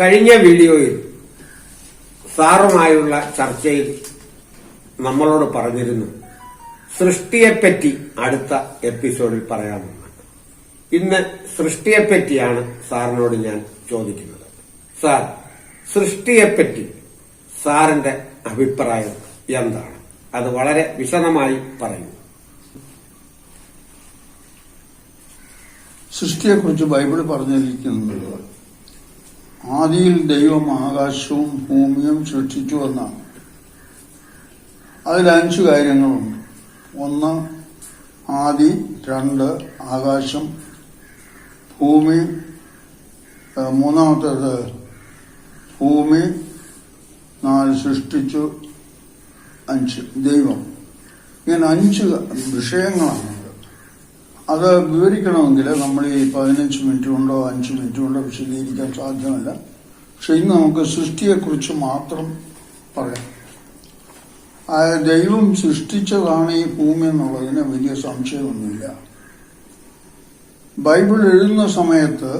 കഴിഞ്ഞ വീഡിയോയിൽ സാറുമായുള്ള ചർച്ചയിൽ നമ്മളോട് പറഞ്ഞിരുന്നു സൃഷ്ടിയെപ്പറ്റി അടുത്ത എപ്പിസോഡിൽ പറയാമെന്ന്. ഇന്ന് സൃഷ്ടിയെപ്പറ്റിയാണ് സാറിനോട് ഞാൻ ചോദിക്കുന്നത്. സാർ സൃഷ്ടിയെപ്പറ്റി സാറിന്റെ അഭിപ്രായം എന്താണ്? അത് വളരെ വിശദമായി പറയൂ സൃഷ്ടിയെക്കുറിച്ച് ബൈബിൾ പറഞ്ഞിരിക്കുന്നത് ആദിയിൽ ദൈവം ആകാശവും ഭൂമിയും സൃഷ്ടിച്ചു എന്നാണ്. അതിൽ അഞ്ച് കാര്യങ്ങളുണ്ട്. ഒന്ന് ആദി രണ്ട് ആകാശം ഭൂമി മൂന്നാമത്തേത് ഭൂമി നാല് സൃഷ്ടിച്ചു അഞ്ച് ദൈവം. ഇങ്ങനെ അഞ്ച് വിഷയങ്ങളാണ്. അത് വിവരിക്കണമെങ്കിൽ നമ്മൾ ഈ പതിനഞ്ച് മിനിറ്റ് കൊണ്ടോ അഞ്ച് മിനിറ്റ് കൊണ്ടോ വിശദീകരിക്കാൻ സാധ്യമല്ല. പക്ഷെ ഇന്ന് നമുക്ക് സൃഷ്ടിയെക്കുറിച്ച് മാത്രം പറയാം. ദൈവം സൃഷ്ടിച്ചതാണ് ഈ ഭൂമി എന്നുള്ളതിന് വലിയ സംശയമൊന്നുമില്ല. ബൈബിൾ എഴുതുന്ന സമയത്ത്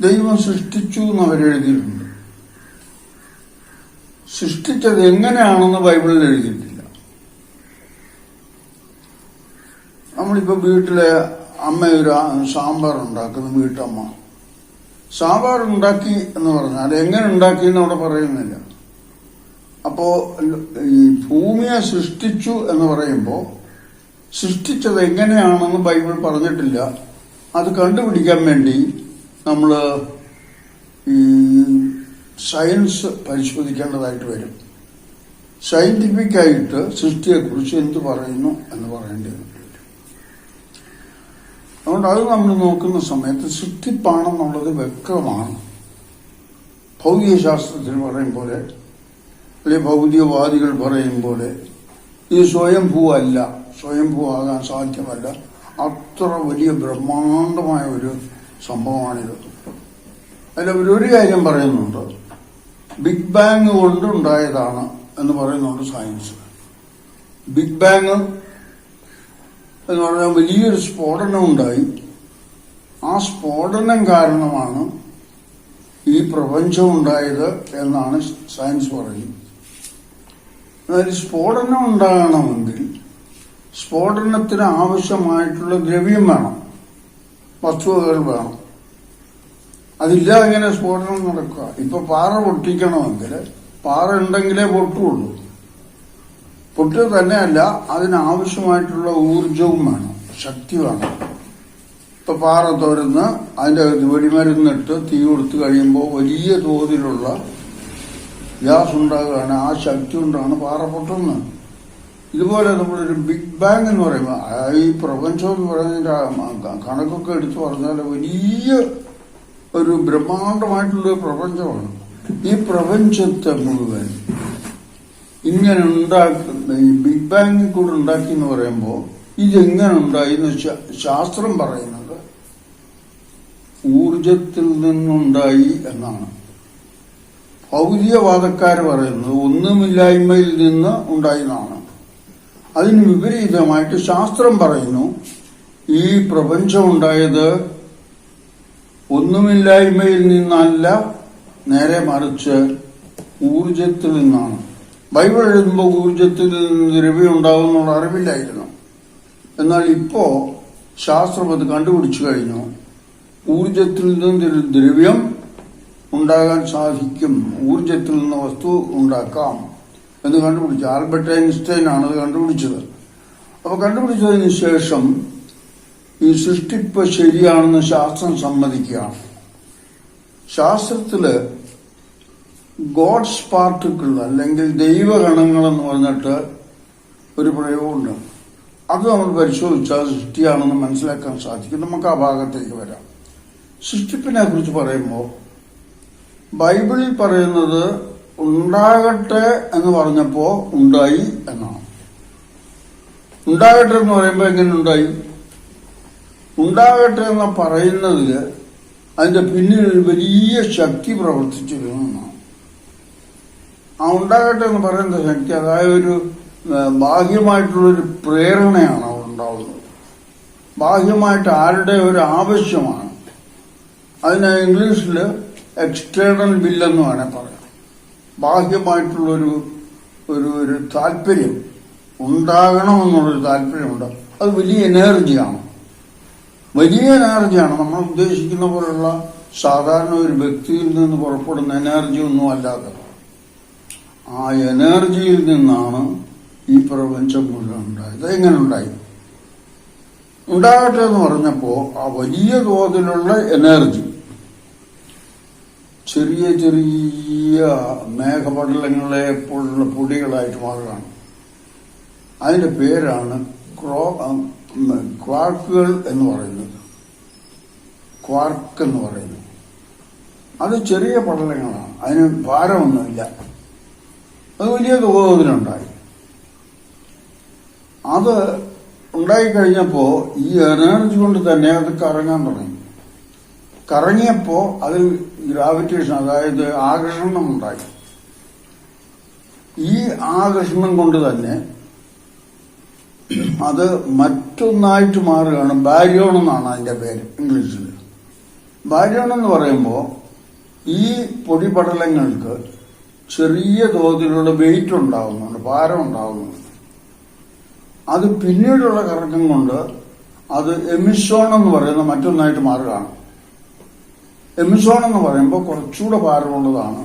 ദൈവം സൃഷ്ടിച്ചു എന്ന് അവരെഴുതിയിട്ടുണ്ട്. സൃഷ്ടിച്ചത് എങ്ങനെയാണെന്ന് ബൈബിളിൽ എഴുതിയിട്ടില്ല. നമ്മളിപ്പോ വീട്ടിലെ അമ്മ ഒരു സാമ്പാർ ഉണ്ടാക്കുന്നു വീട്ടമ്മ. സാമ്പാർ ഉണ്ടാക്കി എന്ന് പറഞ്ഞാൽ എങ്ങനെ ഉണ്ടാക്കി എന്ന് അവിടെ പറയുന്നില്ല. അപ്പോ ഈ ഭൂമിയെ സൃഷ്ടിച്ചു എന്ന് പറയുമ്പോ സൃഷ്ടിച്ചത് എങ്ങനെയാണെന്ന് ബൈബിൾ പറഞ്ഞിട്ടില്ല. അത് കണ്ടുപിടിക്കാൻ വേണ്ടി നമ്മൾ ഈ സയൻസ് പരിശോധിക്കേണ്ടതായിട്ട് വരും. സയന്റിഫിക്കായിട്ട് സൃഷ്ടിയെക്കുറിച്ച് എന്ത് പറയുന്നു എന്ന് പറയേണ്ടി വരും. അതുകൊണ്ട് അത് നമ്മൾ നോക്കുന്ന സമയത്ത് സൃഷ്ടിപ്പാണെന്നുള്ളത് വ്യക്തമാണ്. ഭൗതിക ശാസ്ത്രത്തിൽ പറയും പോലെ അല്ലെങ്കിൽ ഭൗതികവാദികൾ പറയും പോലെ ഇത് സ്വയംഭൂ ആകാൻ സാധ്യമല്ല. അത്ര വലിയ ബ്രഹ്മാണ്ഡമായ ഒരു സംഭവമാണിത്. അതിൽ ഒരു കാര്യം പറയുന്നുണ്ട്. ബിഗ് ബാങ് കൊണ്ടുണ്ടായതാണ് എന്ന് പറയുന്നുണ്ട് സയൻസ്. ബിഗ് ബാങ് എന്ന് പറഞ്ഞാൽ വലിയൊരു സ്ഫോടനം ഉണ്ടായി ആ സ്ഫോടനം കാരണമാണ് ഈ പ്രപഞ്ചം ഉണ്ടായത് എന്നാണ് സയൻസ് പറയുന്നത്. എന്നാൽ സ്ഫോടനം ഉണ്ടാകണമെങ്കിൽ സ്ഫോടനത്തിന് ആവശ്യമായിട്ടുള്ള ദ്രവ്യം വേണം വസ്തുവകൾ വേണം. അതില്ലാതെ എങ്ങനെ സ്ഫോടനം നടക്കുക? ഇപ്പൊ പാറ പൊട്ടിക്കണമെങ്കിൽ പാറ ഉണ്ടെങ്കിലേ പൊട്ടുള്ളൂ. പൊട്ടുക തന്നെയല്ല അതിനാവശ്യമായിട്ടുള്ള ഊർജവും വേണം ശക്തി വേണം ഇപ്പൊ പാറ തുരന്ന് അതിന്റെ വെടിമരുന്നിട്ട് തീ കൊടുത്തു കഴിയുമ്പോൾ വലിയ തോതിലുള്ള ഗ്യാസ് ഉണ്ടാകുകയാണ് ആ ശക്തി കൊണ്ടാണ് പാറ പൊട്ടുന്നത്. ഇതുപോലെ നമ്മളൊരു ബിഗ് ബാങ് എന്ന് പറയുമ്പോൾ ഈ പ്രപഞ്ചം എന്ന് പറയുന്നതിന്റെ കണക്കൊക്കെ എടുത്തു പറഞ്ഞാൽ വലിയ ഒരു ബ്രഹ്മാണ്ഡമായിട്ടുള്ള പ്രപഞ്ചമാണ്. ഈ പ്രപഞ്ചത്തെ മുഴുവൻ ഇങ്ങനെ ഉണ്ടാക്കുന്ന ഈ ബിഗ് ബാങ്ങിൽ കൂടെ ഉണ്ടാക്കി എന്ന് പറയുമ്പോൾ ഇതെങ്ങനെ ഉണ്ടായി എന്ന് വെച്ചാൽ ശാസ്ത്രം പറയുന്നത് ഊർജത്തിൽ നിന്നുണ്ടായി എന്നാണ്. ഭൗതികവാദക്കാർ പറയുന്നത് ഒന്നുമില്ലായ്മയിൽ നിന്ന് ഉണ്ടായി എന്നാണ് അതിന് വിപരീതമായിട്ട് ശാസ്ത്രം പറയുന്നു ഈ പ്രപഞ്ചം ഉണ്ടായത് ഒന്നുമില്ലായ്മയിൽ നിന്നല്ല നേരെ മറിച്ച് ഊർജത്തിൽ നിന്നാണ്. ബൈബിൾ എഴുതുമ്പോൾ ഊർജത്തിൽ നിന്ന് ദ്രവ്യം ഉണ്ടാവുന്നുള്ള അറിവില്ലായിരുന്നു. എന്നാൽ ഇപ്പോ ശാസ്ത്രം അത് കണ്ടുപിടിച്ചു കഴിഞ്ഞു. ഊർജത്തിൽ നിന്ന് ദ്രവ്യം ഉണ്ടാകാൻ സാധിക്കും. ഊർജത്തിൽ നിന്ന് വസ്തു ഉണ്ടാക്കാം എന്ന് കണ്ടുപിടിച്ചു. ആൽബർട്ട് ഐൻസ്റ്റൈൻ ആണ് അത് കണ്ടുപിടിച്ചത്. അപ്പൊ കണ്ടുപിടിച്ചതിന് ശേഷം ഈ സൃഷ്ടിപ്പ് ശരിയാണെന്ന് ശാസ്ത്രം സമ്മതിക്കുകയാണ്. ശാസ്ത്രത്തിൽ ഗോഡ്സ് പാർട്ടിക്കിൾ അല്ലെങ്കിൽ ദൈവഗണങ്ങൾ എന്ന് പറഞ്ഞിട്ട് ഒരു പ്രയോഗമുണ്ട്. അത് നമ്മൾ പരിശോധിച്ചാൽ സൃഷ്ടിയാണെന്ന് മനസ്സിലാക്കാൻ സാധിക്കും. നമുക്ക് ആ ഭാഗത്തേക്ക് വരാം. സൃഷ്ടിപ്പിനെ കുറിച്ച് പറയുമ്പോൾ ബൈബിളിൽ പറയുന്നത് ഉണ്ടാകട്ടെ എന്ന് പറഞ്ഞപ്പോ ഉണ്ടായി എന്നാണ്. ഉണ്ടാകട്ടെ എന്ന് പറയുമ്പോൾ എങ്ങനെ ഉണ്ടായി? ഉണ്ടാകട്ടെ എന്ന് പറയുന്നതിൽ അതിന്റെ പിന്നിൽ ഒരു വലിയ ശക്തി പ്രവർത്തിച്ചിരുന്നു എന്നാണ്. ആ ഉണ്ടാകട്ടെ എന്ന് പറയുന്നത് എനിക്ക് അതായത് ഒരു ബാഹ്യമായിട്ടുള്ളൊരു പ്രേരണയാണ് അവിടെ ഉണ്ടാവുന്നത്. ബാഹ്യമായിട്ട് ആരുടെ ഒരു ആവശ്യമാണ്. അതിന് ഇംഗ്ലീഷിൽ എക്സ്റ്റേണൽ ബില്ലെന്ന് വേണേൽ പറയാം. ബാഹ്യമായിട്ടുള്ളൊരു ഒരു ഒരു താല്പര്യം ഉണ്ടാകണമെന്നുള്ളൊരു താല്പര്യമുണ്ട്. അത് വലിയ എനർജിയാണ്. വലിയ എനർജിയാണ്. നമ്മൾ ഉദ്ദേശിക്കുന്ന പോലുള്ള സാധാരണ ഒരു വ്യക്തിയിൽ നിന്ന് പുറപ്പെടുന്ന എനർജി ഒന്നും അല്ലാതെ ആ എനർജിയിൽ നിന്നാണ് ഈ പ്രപഞ്ചം മുഴുവൻ ഉണ്ടായത്. എങ്ങനെ ഉണ്ടായി? ഉണ്ടാകട്ടെ എന്ന് പറഞ്ഞപ്പോ ആ വലിയ തോതിലുള്ള എനർജി ചെറിയ ചെറിയ മേഘപടലങ്ങളെ പോലുള്ള പൊടികളായിട്ട് മാറുകയാണ്. അതിന്റെ പേരാണ് ക്രോ ക്വാർക്കുകൾ എന്ന് പറയുന്നത്. ക്വാർക്ക് എന്ന് പറയുന്നത്. അത് ചെറിയ പടലങ്ങളാണ്. അതിന് ഭാരമൊന്നുമില്ല. അത് വലിയ തോതിലുണ്ടായി അത് ഉണ്ടായിക്കഴിഞ്ഞപ്പോ ഈ എനർജി കൊണ്ട് തന്നെ അത് കറങ്ങാൻ തുടങ്ങി. കറങ്ങിയപ്പോ അതിൽ ഗ്രാവിറ്റേഷൻ അതായത് ആകർഷണം ഉണ്ടായി. ഈ ആകർഷണം കൊണ്ട് തന്നെ അത് മറ്റൊന്നായിട്ട് മാറുകയാണ് ബാരിയോൺ എന്നാണ് അതിന്റെ പേര് ഇംഗ്ലീഷിൽ ബാരിയോൺ എന്ന് പറയുമ്പോൾ ഈ പൊടിപടലങ്ങൾക്ക് ചെറിയ തോതിലുള്ള വെയിറ്റ് ഉണ്ടാകുന്നുണ്ട് ഭാരം ഉണ്ടാകുന്നുണ്ട് അത് പിന്നീടുള്ള കറക്കം കൊണ്ട് അത് എമിസോൺ എന്ന് പറയുന്ന മറ്റൊന്നായിട്ട് മാറുകയാണ്. എമിസോൺ എന്ന് പറയുമ്പോൾ കുറച്ചുകൂടെ ഭാരമുള്ളതാണ്.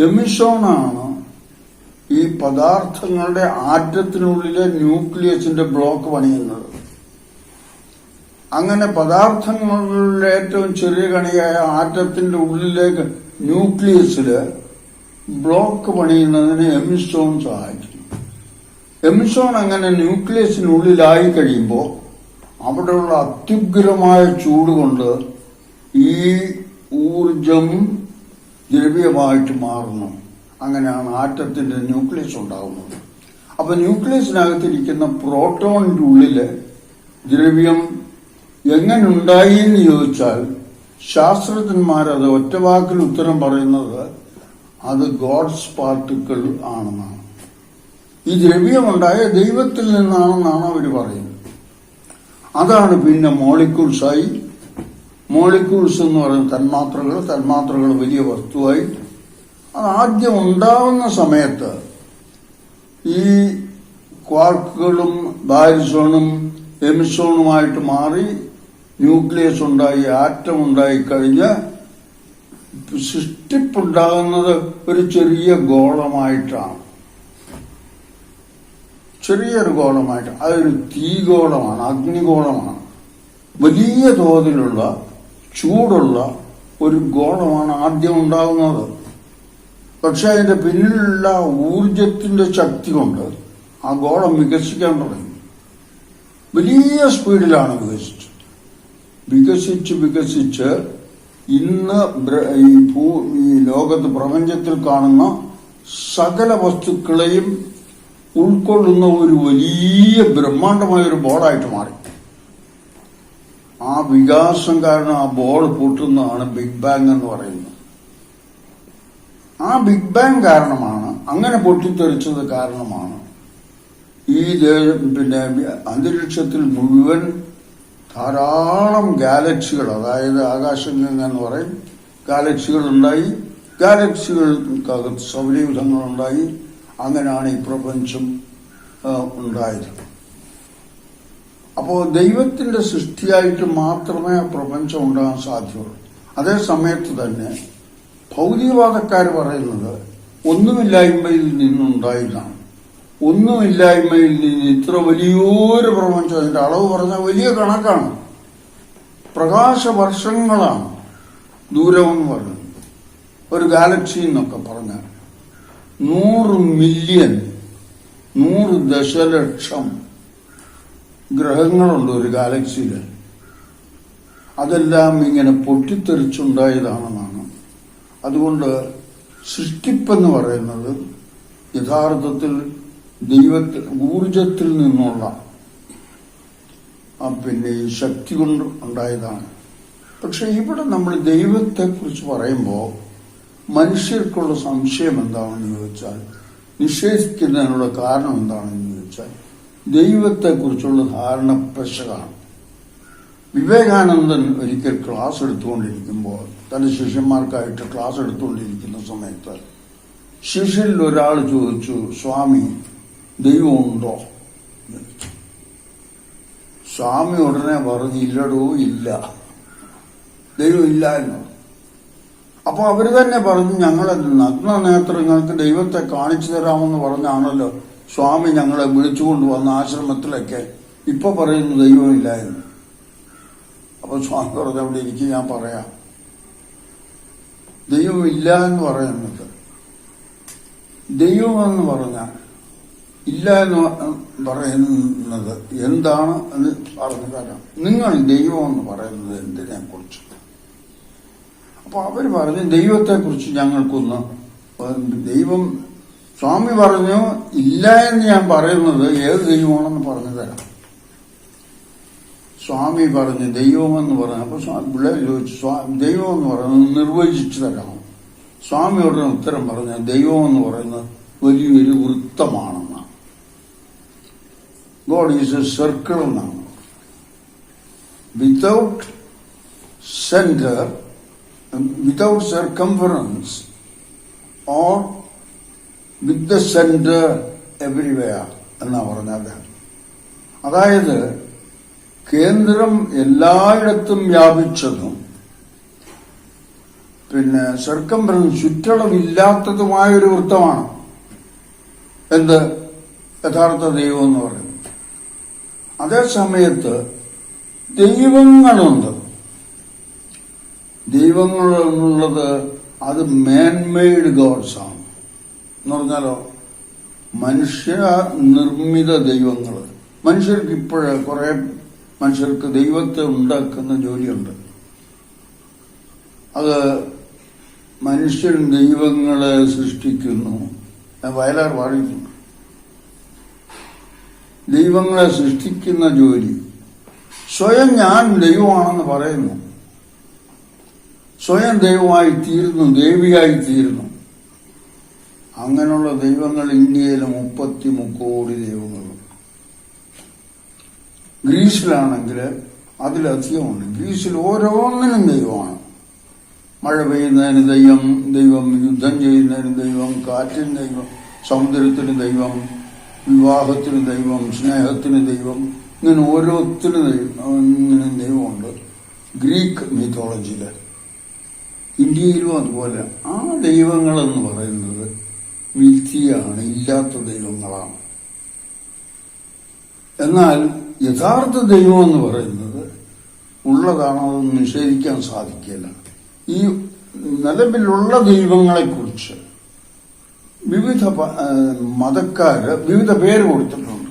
എമിസോണാണ് ഈ പദാർത്ഥങ്ങളുടെ ആറ്റത്തിനുള്ളിലെ ന്യൂക്ലിയസിന്റെ ബ്ലോക്ക് പണിയുന്നത്. അങ്ങനെ പദാർത്ഥങ്ങളുടെ ഏറ്റവും ചെറിയ കണിയായ ആറ്റത്തിന്റെ ഉള്ളിലേക്ക് ന്യൂക്ലിയസിൽ ബ്ലോക്ക് പണിയുന്നതിന് എമിസോൺ സഹായിക്കുന്നു. എമിസോൺ അങ്ങനെ ന്യൂക്ലിയസിനുള്ളിലായി കഴിയുമ്പോൾ അവിടെയുള്ള അത്യുഗ്രമായ ചൂട് കൊണ്ട് ഈ ഊർജം ദ്രവ്യമായിട്ട് മാറുന്നു അങ്ങനെയാണ് ആറ്റത്തിന്റെ ന്യൂക്ലിയസ് ഉണ്ടാകുന്നത് അപ്പൊ ന്യൂക്ലിയസിനകത്തിരിക്കുന്ന പ്രോട്ടോണിന്റെ ഉള്ളിൽ ദ്രവ്യം എങ്ങനെ ഉണ്ടായി എന്ന് ചോദിച്ചാൽ ശാസ്ത്രജ്ഞന്മാരത് ഒറ്റവാക്കിൽ ഉത്തരം പറയുന്നത് അത് ഗോഡ്സ് പാർട്ടിക്കിൾ ആണെന്നാണ്. ഈ ദ്രവ്യമുണ്ടായ ദൈവത്തിൽ നിന്നാണെന്നാണ് അവർ പറയുന്നത്. അതാണ് പിന്നെ മോളിക്യൂൾസായി. മോളിക്യൂൾസ് എന്ന് പറയുന്ന തന്മാത്രകൾ തന്മാത്രകൾ വലിയ വസ്തുവായി. അത് ആദ്യം ഉണ്ടാവുന്ന സമയത്ത് ഈ ക്വാർക്കുകളും ബാരിസോണും എമിസോണുമായിട്ട് മാറി ന്യൂക്ലിയസ് ഉണ്ടായി ആറ്റം ഉണ്ടായി കഴിഞ്ഞ് സൃഷ്ടിപ്പുണ്ടാകുന്നത് ഒരു ചെറിയ ഗോളമായിട്ടാണ്. ചെറിയൊരു ഗോളമായിട്ട്. അതൊരു തീഗോളമാണ് അഗ്നിഗോളമാണ്. വലിയ തോതിലുള്ള ചൂടുള്ള ഒരു ഗോളമാണ് ആദ്യം ഉണ്ടാകുന്നത്. പക്ഷെ അതിന്റെ പിന്നിലുള്ള ഊർജത്തിന്റെ ശക്തി കൊണ്ട് ആ ഗോളം വികസിക്കാൻ തുടങ്ങി. വലിയ സ്പീഡിലാണ് വികസിച്ചത്. വികസിച്ച് വികസിച്ച് ഇന്ന് ഈ ഭൂ ഈ ലോകത്ത് പ്രപഞ്ചത്തിൽ കാണുന്ന സകല വസ്തുക്കളെയും ഉൾക്കൊള്ളുന്ന ഒരു വലിയ ബ്രഹ്മാണ്ഡമായ ഒരു ബോളായിട്ട് മാറി. ആ വികാസം കാരണം ആ ബോൾ പൊട്ടുന്നതാണ് ബിഗ് ബാങ് എന്ന് പറയുന്നത്. ആ ബിഗ് ബാങ് കാരണമാണ് അങ്ങനെ പൊട്ടിത്തെറിച്ചത് കാരണമാണ് ഈ പിന്നെ അന്തരീക്ഷത്തിൽ മുഴുവൻ ധാരാളം ഗാലക്സികൾ അതായത് ആകാശഗംഗ എന്ന് പറയും ഗാലക്സികൾ ഉണ്ടായി. ഗാലക്സികൾക്കകത്ത് സൗരയുധങ്ങൾ ഉണ്ടായി അങ്ങനെയാണ് ഈ പ്രപഞ്ചം ഉണ്ടായത് അപ്പോൾ ദൈവത്തിന്റെ സൃഷ്ടിയായിട്ട് മാത്രമേ ആ പ്രപഞ്ചം ഉണ്ടാകാൻ സാധ്യമുള്ളൂ അതേ സമയത്ത് തന്നെ ഭൗതികവാദക്കാർ പറയുന്നത് ഒന്നുമില്ലായ്മയിൽ നിന്നുണ്ടായതാണ്. ഒന്നുമില്ലായ്മയിൽ നിന്ന് ഇത്ര വലിയൊരു പ്രപഞ്ചം അതിന്റെ അളവ് പറഞ്ഞാൽ വലിയ കണക്കാണ്. പ്രകാശവർഷങ്ങളാണ് ദൂരമെന്ന് പറയുന്നത്. ഒരു ഗാലക്സി എന്നൊക്കെ പറഞ്ഞ നൂറ് മില്യൺ നൂറ് ദശലക്ഷം ഗ്രഹങ്ങളുണ്ട് ഒരു ഗാലക്സിയിൽ. അതെല്ലാം ഇങ്ങനെ പൊട്ടിത്തെറിച്ചുണ്ടായതാണെന്നാണ്. അതുകൊണ്ട് സൃഷ്ടിപ്പെന്ന് പറയുന്നത് യഥാർത്ഥത്തിൽ ദൈവത്തിൽ ഊർജത്തിൽ നിന്നുള്ള പിന്നെ ഈ ശക്തി കൊണ്ട് ഉണ്ടായതാണ്. പക്ഷെ ഇവിടെ നമ്മൾ ദൈവത്തെക്കുറിച്ച് പറയുമ്പോൾ മനുഷ്യർക്കുള്ള സംശയം എന്താണെന്ന് ചോദിച്ചാൽ നിഷേധിക്കുന്നതിനുള്ള കാരണം എന്താണെന്ന് ചോദിച്ചാൽ ദൈവത്തെക്കുറിച്ചുള്ള ധാരണ പെശകാണ് വിവേകാനന്ദൻ ഒരിക്കൽ ക്ലാസ് എടുത്തുകൊണ്ടിരിക്കുമ്പോൾ തന്റെ ശിഷ്യന്മാർക്കായിട്ട് ക്ലാസ് എടുത്തുകൊണ്ടിരിക്കുന്ന സമയത്ത് ശിഷ്യരിൽ ഒരാൾ ചോദിച്ചു സ്വാമി ദൈവമുണ്ടോ. സ്വാമി ഉടനെ പറഞ്ഞു ഇല്ലടോ ഇല്ല. ദൈവം ഇല്ല എന്ന് പറഞ്ഞു. അപ്പൊ അവർ തന്നെ പറഞ്ഞു ഞങ്ങളെ നഗ്ന നേത്രങ്ങൾക്ക് ദൈവത്തെ കാണിച്ചു തരാമെന്ന് പറഞ്ഞാണല്ലോ സ്വാമി ഞങ്ങളെ വിളിച്ചുകൊണ്ട് വന്ന ആശ്രമത്തിലൊക്കെ. ഇപ്പൊ പറയുന്നു ദൈവമില്ല എന്ന് അപ്പൊ സ്വാമി പറഞ്ഞു അവിടെ എനിക്ക് ഞാൻ പറയാം. ദൈവമില്ല എന്ന് പറയുന്നത്. ദൈവമെന്ന് പറഞ്ഞാൽ ഇല്ല എന്ന് പറയുന്നത് എന്താണ് എന്ന് പറഞ്ഞു തരാം നിങ്ങൾ ദൈവം എന്ന് പറയുന്നത് എന്തിനെ കുറിച്ച്? അപ്പൊ അവർ പറഞ്ഞു ദൈവത്തെക്കുറിച്ച് ഞങ്ങൾക്കൊന്ന് ദൈവം സ്വാമി പറഞ്ഞു ഇല്ല എന്ന് ഞാൻ പറയുന്നത് ഏത് ദൈവമാണെന്ന് പറഞ്ഞു തരാം. സ്വാമി പറഞ്ഞു ദൈവമെന്ന് പറഞ്ഞു. അപ്പൊ പിള്ളേർ ചോദിച്ചു സ്വാമി ദൈവം എന്ന് പറയുന്നത് നിർവചിച്ചു തരാമോ സ്വാമി ഉടനെ ഉത്തരം പറഞ്ഞു ദൈവം എന്ന് പറയുന്നത് വലിയൊരു വൃത്തമാണെന്നാണ് ഗോഡ് ഈസ് എ സർക്കിൾ എന്നാണ് without centre without circumference or with the centre everywhere എന്നാ പറഞ്ഞത് അതായത് കേന്ദ്രം എല്ലായിടത്തും വ്യാപിച്ചതും പിന്നെ സർക്കംഫറൻസ് ചുറ്റളവില്ലാത്തതുമായ ഒരു വൃത്തമാണ്. എന്ത്? യഥാർത്ഥ ദൈവം എന്ന് പറയുന്നത്. അതേ സമയത്ത് ദൈവങ്ങളുണ്ട്. ദൈവങ്ങൾ എന്നുള്ളത് അത് മാൻമെയ്ഡ് ഗോഡ്സ് ആണ്. എന്ന് പറഞ്ഞാലോ മനുഷ്യ നിർമ്മിത ദൈവങ്ങൾ. മനുഷ്യർക്ക് ഇപ്പോഴ കുറെ മനുഷ്യർക്ക് ദൈവത്തെ ഉണ്ടാക്കുന്ന ജോലിയുണ്ട്. അത് മനുഷ്യൻ ദൈവങ്ങളെ സൃഷ്ടിക്കുന്നു. വയലാർ പാടിയിട്ടുണ്ട്. ദൈവങ്ങളെ സൃഷ്ടിക്കുന്ന ജോലി. സ്വയം ഞാൻ ദൈവമാണെന്ന് പറയുന്നു. സ്വയം ദൈവമായി തീരുന്നു ദേവിയായി തീരുന്നു. അങ്ങനെയുള്ള ദൈവങ്ങൾ ഇന്ത്യയിൽ മുപ്പത്തി മുക്കോടി ദൈവങ്ങളുണ്ട് ഗ്രീസിലാണെങ്കിൽ അതിലധികമുണ്ട്. ഗ്രീസിൽ ഓരോന്നിനും ദൈവമാണ്. മഴ പെയ്യുന്നതിന് ദൈവം ദൈവം യുദ്ധം ചെയ്യുന്നതിന് ദൈവം കാറ്റിന് ദൈവം സമുദ്രത്തിന് ദൈവം വിവാഹത്തിന് ദൈവം സ്നേഹത്തിന് ദൈവം ഇങ്ങനെ ഓരോത്തിന് ദൈവം ഇങ്ങനെ ദൈവമുണ്ട്. ഗ്രീക്ക് മിത്തോളജിയിൽ ഇന്ത്യയിലും അതുപോലെ. ആ ദൈവങ്ങളെന്ന് പറയുന്നത് മിഥ്യയാണ് ഇല്ലാത്ത ദൈവങ്ങളാണ്. എന്നാൽ യഥാർത്ഥ ദൈവം എന്ന് പറയുന്നത് ഉള്ളതാണോ അതൊന്നും നിഷേധിക്കാൻ സാധിക്കില്ല ഈ നിലവിലുള്ള ദൈവങ്ങളെക്കുറിച്ച് വിവിധ മതക്കാർ വിവിധ പേര് കൊടുത്തിട്ടുണ്ട്.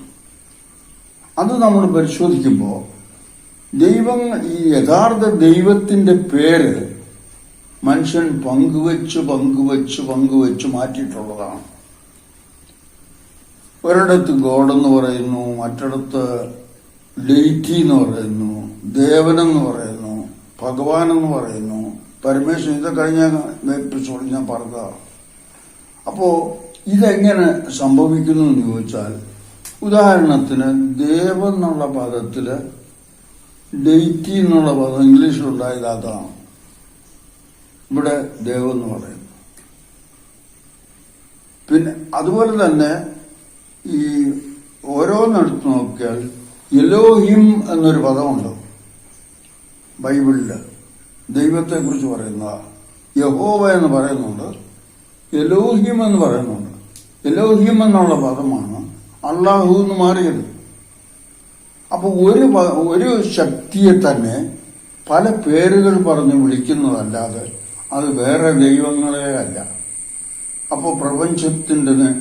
അത് നമ്മൾ പരിശോധിക്കുമ്പോൾ ദൈവം ഈ യഥാർത്ഥ ദൈവത്തിന്റെ പേര് മനുഷ്യൻ പങ്കുവെച്ച് പങ്കുവെച്ച് പങ്കുവെച്ച് മാറ്റിയിട്ടുള്ളതാണ്. ഒരിടത്ത് ഗോഡ് എന്ന് പറയുന്നു മറ്റിടത്ത് ഡെയ്റ്റി എന്ന് പറയുന്നു ദേവനെന്ന് പറയുന്നു ഭഗവാൻ എന്ന് പറയുന്നു പരമേശ്വരൻ. ഇതൊക്കെ കഴിഞ്ഞ എപ്പിസോഡിൽ ഞാൻ പറഞ്ഞതാണ് അപ്പോ ഇതെങ്ങനെ സംഭവിക്കുന്നു എന്ന് ചോദിച്ചാൽ ഉദാഹരണത്തിന് ദേവ എന്നുള്ള പദത്തിൽ ഡെയ്റ്റി എന്നുള്ള പദം ഇംഗ്ലീഷിലുണ്ടായത് അതാണ്. ഇവിടെ ദേവം എന്ന് പറയുന്നു. പിന്നെ അതുപോലെ തന്നെ ഈ ഓരോന്നെടുത്ത് നോക്കിയാൽ എലോഹിം എന്നൊരു പദമുണ്ട്. ബൈബിളിൽ ദൈവത്തെ കുറിച്ച് പറയുന്ന യഹോവ എന്ന് പറയുന്നുണ്ട്. എലോഹിം എന്ന് പറയുന്നുണ്ട്. എലോഹിം എന്നുള്ള പദമാണ് അള്ളാഹു എന്ന് മാറിയത്. അപ്പൊ ഒരു ഒരു ശക്തിയെ തന്നെ പല പേരുകൾ പറഞ്ഞ് വിളിക്കുന്നതല്ലാതെ അത് വേറെ ദൈവങ്ങളെ അല്ല. അപ്പോൾ പ്രപഞ്ചത്തിന്റെ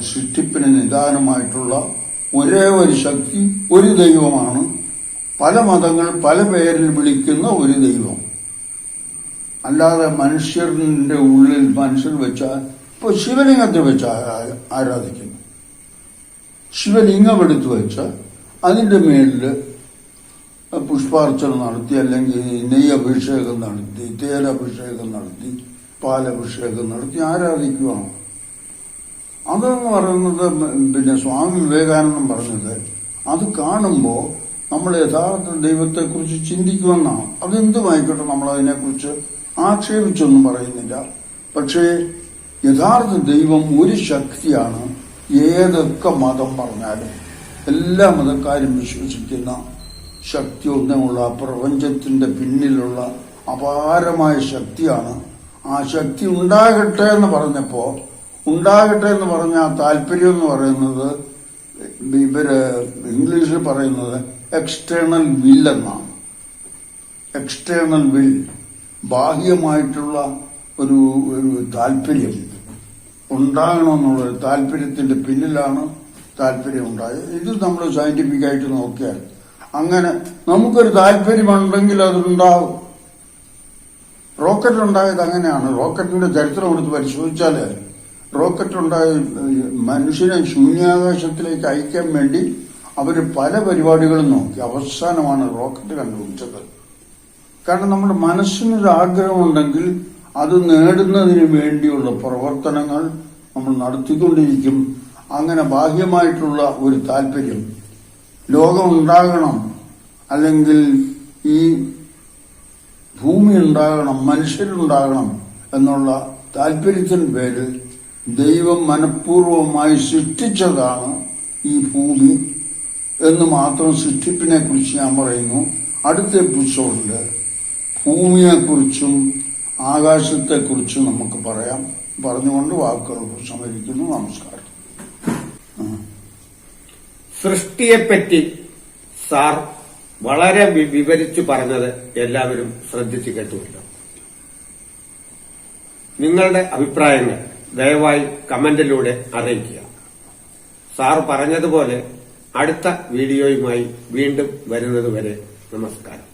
സൃഷ്ടിപ്പിന് നിദാനമായിട്ടുള്ള ഒരേ ഒരു ശക്തി ഒരു ദൈവമാണ്. പല മതങ്ങൾ പല പേരിൽ വിളിക്കുന്ന ഒരു ദൈവം. അല്ലാതെ മനുഷ്യന്റെ ഉള്ളിൽ മനുഷ്യർ വെച്ച ഇപ്പൊ ശിവലിംഗത്തെ വെച്ച് ആരാധിക്കുന്നു? ശിവലിംഗം എടുത്തു വെച്ച് അതിന്റെ മേളിൽ പുഷ്പാർച്ചന നടത്തി അല്ലെങ്കിൽ നെയ്യഭിഷേകം നടത്തി തേലഭിഷേകം നടത്തി പാലഭിഷേകം നടത്തി ആരാധിക്കുകയാണ് അതെന്ന് പറയുന്നത് പിന്നെ സ്വാമി വിവേകാനന്ദൻ പറഞ്ഞത് അത് കാണുമ്പോൾ നമ്മൾ യഥാർത്ഥ ദൈവത്തെക്കുറിച്ച് ചിന്തിക്കുമെന്നാണ്. അതെന്തുമായിക്കോട്ടെ നമ്മൾ അതിനെക്കുറിച്ച് ആക്ഷേപിച്ചൊന്നും പറയുന്നില്ല. പക്ഷേ യഥാർത്ഥ ദൈവം ഒരു ശക്തിയാണ് ഏതൊക്കെ മതം പറഞ്ഞാലും. എല്ലാ മതക്കാരും വിശ്വസിക്കുന്ന ശക്തി ഒന്നുമുള്ള പ്രപഞ്ചത്തിന്റെ പിന്നിലുള്ള അപാരമായ ശക്തിയാണ്. ആ ശക്തി ഉണ്ടാകട്ടെ എന്ന് പറഞ്ഞപ്പോ ഉണ്ടാകട്ടെ എന്ന് പറഞ്ഞ ആ താല്പര്യം എന്ന് പറയുന്നത് ഇവർ ഇംഗ്ലീഷിൽ പറയുന്നത് എക്സ്റ്റേണൽ വില്ലെന്നാണ് എക്സ്റ്റേണൽ വിൽ ബാഹ്യമായിട്ടുള്ള ഒരു ഒരു താല്പര്യം ഉണ്ടാകണമെന്നുള്ള ഒരു താല്പര്യത്തിന്റെ പിന്നിലാണ് താല്പര്യം ഉണ്ടായത്. ഇത് നമ്മൾ സയന്റിഫിക് ആയിട്ട് നോക്കിയാൽ അങ്ങനെ നമുക്കൊരു താല്പര്യമുണ്ടെങ്കിൽ അതുണ്ടാവും. റോക്കറ്റ് ഉണ്ടായത് അങ്ങനെയാണ്. റോക്കറ്റിന്റെ ചരിത്രം എടുത്ത് പരിശോധിച്ചാൽ റോക്കറ്റ് ഉണ്ടായ മനുഷ്യനെ ശൂന്യാകാശത്തിലേക്ക് അയക്കാൻ വേണ്ടി അവർ പല പരിപാടികളും നോക്കി. അവസാനമാണ് റോക്കറ്റ് കണ്ടുപിടിച്ചത്. കാരണം നമ്മുടെ മനസ്സിനൊരു ആഗ്രഹമുണ്ടെങ്കിൽ അത് നേടുന്നതിന് വേണ്ടിയുള്ള പ്രവർത്തനങ്ങൾ നമ്മൾ നടത്തിക്കൊണ്ടിരിക്കും. അങ്ങനെ ബാഹ്യമായിട്ടുള്ള ഒരു താല്പര്യം. ലോകം ഉണ്ടാകണം അല്ലെങ്കിൽ ഈ ഭൂമി ഉണ്ടാകണം മനുഷ്യരുണ്ടാകണം എന്നുള്ള താല്പര്യത്തിന് പേരിൽ ദൈവം മനഃപൂർവമായി സൃഷ്ടിച്ചതാണ് ഈ ഭൂമി എന്ന് മാത്രം സൃഷ്ടിപ്പിനെ കുറിച്ച് ഞാൻ പറയുന്നു. അടുത്ത എപ്പിസോഡിൽ ഭൂമിയെക്കുറിച്ചും ആകാശത്തെക്കുറിച്ചും നമുക്ക് പറയാം. പറഞ്ഞുകൊണ്ട് വാക്കുകൾ സമരിക്കുന്നു നമസ്കാരം. സൃഷ്ടിയെപ്പറ്റി സാർ വളരെ വിവരിച്ചു പറഞ്ഞത് എല്ലാവരും ശ്രദ്ധിച്ചു കേട്ടുമല്ലോ നിങ്ങളുടെ അഭിപ്രായങ്ങൾ ദയവായി കമന്റിലൂടെ അറിയിക്കുക. സാർ പറഞ്ഞതുപോലെ അടുത്ത വീഡിയോയുമായി വീണ്ടും വരുന്നതുവരെ നമസ്കാരം.